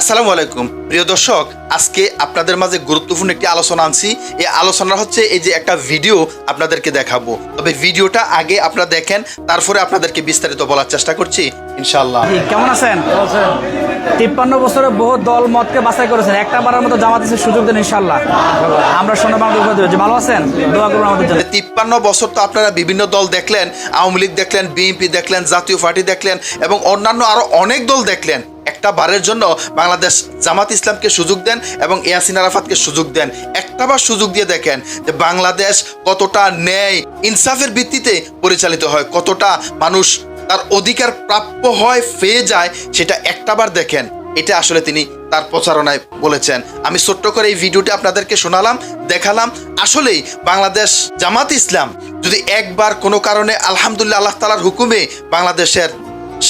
আসসালামু আলাইকুম। প্রিয় দর্শক, আজকে আপনাদের মাঝে গুরুত্বপূর্ণ একটি আলোচনা আনছি। এই আলোচনা হচ্ছে এই যে একটা ভিডিও আপনাদেরকে দেখাবো। তবে ভিডিওটা আগে আপনারা দেখেন, তারপরে আপনাদেরকে বিস্তারিত বলার চেষ্টা করছি ইনশাল্লাহ কেমন আছেন? তিপ্পান্ন বছরে বহু দল মতকে বাছাই করেছেন। একটা বারের মতো জামাত ইসলামের সুযোগ দেন ইনশাল্লাহ আমরা সোনা বাংলা উপহার ভালো আছেন? দোয়া করুন আমাদের জন্য। তিপ্পান্ন বছর তো আপনারা বিভিন্ন দল দেখলেন, আওয়ামী লীগ দেখলেন বিএনপি দেখলেন, জাতীয় পার্টি দেখলেন এবং অন্যান্য আরও অনেক দল দেখলেন। একটা বারের জন্য বাংলাদেশ জামাত ইসলামকে সুযোগ দেন এবং ইয়াসিন আরাফাতকে সুযোগ দেন। একটা বার সুযোগ দিয়ে দেখেন যে বাংলাদেশ কতটা ন্যায়, ইনসাফের ভিত্তিতে পরিচালিত হয়, কতটা মানুষ তার অধিকার প্রাপ্য হয়, পেয়ে যায়, সেটা একটাবার দেখেন। এটা আসলে তিনি তার প্রচারণায় বলেছেন। আমি ছোট্ট করে এই ভিডিওটি আপনাদেরকে শোনালাম, দেখালাম। আসলেই বাংলাদেশ জামাত ইসলাম যদি একবার কোনো কারণে আলহামদুলিল্লাহ আল্লাহ তালার হুকুমে বাংলাদেশের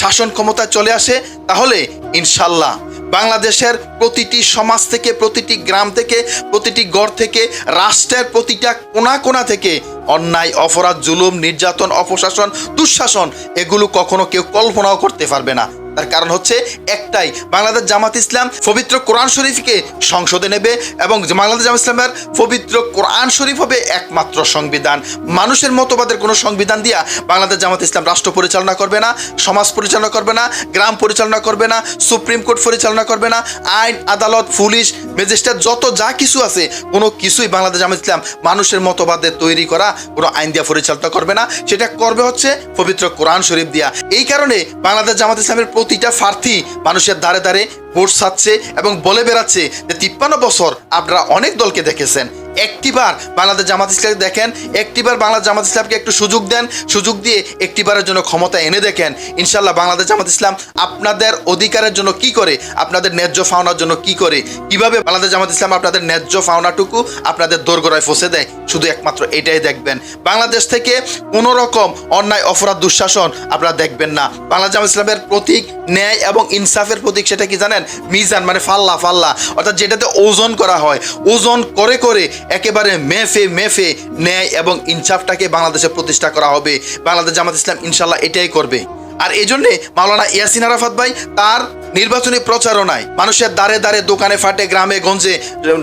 শাসন ক্ষমতায় চলে আসে, তাহলে ইনশাল্লাহ বাংলাদেশের প্রতিটি সমাজ থেকে, প্রতিটি গ্রাম থেকে, প্রতিটি গড় থেকে, রাষ্ট্রের প্রতিটা কোনা কোনা থেকে অন্যায় অপরাধ জুলুম নির্যাতন অপশাসন দুঃশাসন এগুলো কখনো কেউ কল্পনাও করতে পারবে না। তার কারণ হচ্ছে একটাই, বাংলাদেশ জামাত ইসলাম পবিত্র কোরআন শরীফকে সংসদে নেবে এবং বাংলাদেশ জামাত ইসলামের পবিত্র কোরআন শরীফ হবে একমাত্র সংবিধান। মানুষের মতবাদের কোনো সংবিধান দিয়া বাংলাদেশ জামাত ইসলাম রাষ্ট্র পরিচালনা করবে না, সমাজ পরিচালনা করবে না, গ্রাম পরিচালনা করবে না, সুপ্রিম কোর্ট পরিচালনা করবে না, আইন, আদালত, পুলিশ, ম্যাজিস্ট্রেট, যত যা কিছু আছে, কোনো কিছুই বাংলাদেশ জামাত ইসলাম মানুষের মতবাদে তৈরি করা, কোনো আইন দিয়া পরিচালনা করবে না। সেটা করবে হচ্ছে পবিত্র কোরআন শরীফ দিয়া। এই কারণে বাংলাদেশ জামাত ইসলামের প্রতিটা প্রার্থী মানুষের দ্বারে দ্বারে ভোট সাচ্ছে এবং বলে বেড়াচ্ছে যে তিপ্পান্ন বছর আপনারা অনেক দলকে দেখেছেন। একটিবার বাংলাদেশ জামাত ইসলামকে দেখেন, একটিবার বাংলাদেশ জামাত ইসলামকে একটু সুযোগ দেন, সুযোগ দিয়ে একটিবারের জন্য ক্ষমতা এনে দেখেন। ইনশাল্লাহ বাংলাদেশ জামাত ইসলাম আপনাদের অধিকারের জন্য কি করে, আপনাদের ন্যায্য ফাওনার জন্য কি করে, কীভাবে বাংলাদেশ জামাত ইসলাম আপনাদের ন্যায্য ফাওনাটুকু আপনাদের দোরগোড়ায় ফসে দেয়, শুধু একমাত্র এটাই দেখবেন। বাংলাদেশ থেকে কোনো রকম অন্যায়, অপরাধ, দুঃশাসন আপনারা দেখবেন না। বাংলাদেশ জামাত ইসলামের প্রতীক ন্যায় এবং ইনসাফের প্রতীক সেটা কি জানেন? মিজান মানে ফাল্লা ফাল্লা। অর্থাৎ যেটাতে ওজন করা হয়, ওজন করে করে একেবারে মেফে মেফে ন্যায় এবং ইনসাফটাকে বাংলাদেশে প্রতিষ্ঠা করা হবে। বাংলাদেশ জামাত ইসলাম ইনশাল্লাহ এটাই করবে। আর এই জন্যে মাওলানা ইয়াসিন আরাফাত ভাই তার নির্বাচনী প্রচারণায় মানুষের দ্বারে দ্বারে দোকানে ফাটে, গ্রামে গঞ্জে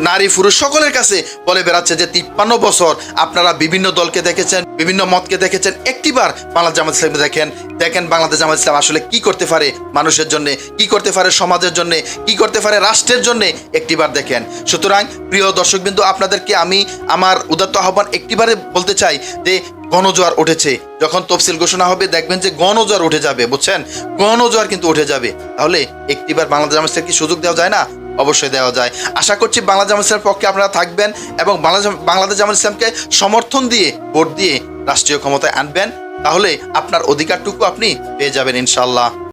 নারী পুরুষ সকলের কাছে বলে বেড়াচ্ছে যে তিপ্পান্ন বছর আপনারা বিভিন্ন দলকে দেখেছেন, বিভিন্ন মতকে দেখেছেন। একটিবার বাংলাদেশ জামাত ইসলাম দেখেন। দেখেন বাংলাদেশ জামাত ইসলাম আসলে কি করতে পারে মানুষের জন্য, কি করতে পারে সমাজের জন্য, কি করতে পারে রাষ্ট্রের জন্য একটিবার দেখেন। সুতরাং প্রিয় দর্শকবিন্দু, আপনাদেরকে আমি আমার উদাত্ত আহ্বান একটিবারে বলতে চাই যে গণজোয়ার উঠেছে। যখন তফসিল ঘোষণা হবে, দেখবেন যে গণজোয়ার উঠে যাবে, বুঝছেন? গণজোয়ার কিন্তু উঠে যাবে। তাহলে একটিবার বাংলাদেশ জামাতের কি সুযোগ দেওয়া যায় না? অবশ্যই দেওয়া যায়। আশা করছি বাংলাদেশ জামাত ইসলামের পক্ষে আপনারা থাকবেন এবং বাংলাদেশ বাংলাদেশ জামাত ইসলামকে সমর্থন দিয়ে, ভোট দিয়ে রাষ্ট্রীয় ক্ষমতায় আনবেন। তাহলে আপনার অধিকারটুকু আপনি পেয়ে যাবেন ইনশাল্লাহ